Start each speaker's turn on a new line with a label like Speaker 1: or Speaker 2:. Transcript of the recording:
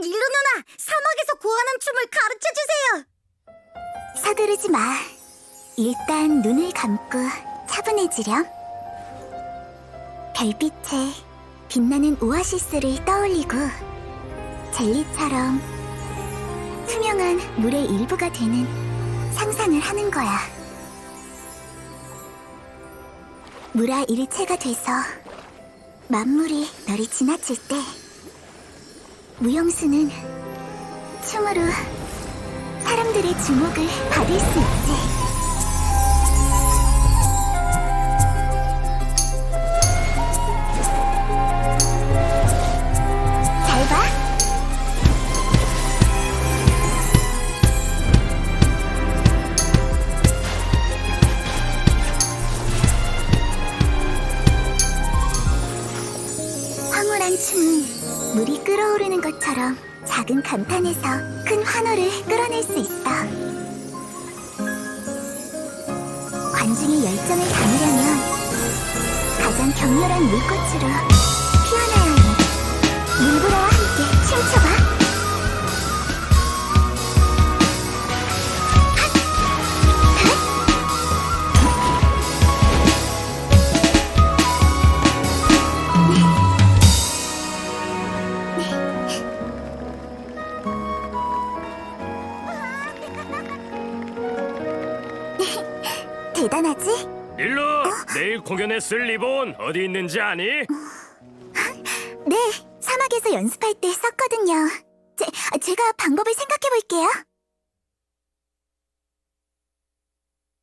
Speaker 1: 닐루 누나, 사막에서 구하는 춤을 가르쳐 주세요.
Speaker 2: 서두르지 마. 일단 눈을 감고 차분해지렴. 별빛에 빛나는 오아시스를 떠올리고 젤리처럼 투명한 물의 일부가 되는 상상을 하는 거야. 물아 일체가 돼서 만물이 너를 지나칠 때 무용수는 춤으로 사람들의 주목을 받을 수 있지. 춤은 물이 끓어오르는 것처럼 작은 감탄에서 큰 환호를 끌어낼 수 있어. 관중의 열정을 담으려면 가장 격렬한 물꽃으로 대단하지?
Speaker 3: 일로 내일 공연에 쓸 리본 어디 있는지 아니?
Speaker 2: 네, 사막에서 연습할 때 썼거든요. 제, 제가 방법을 생각해 볼게요.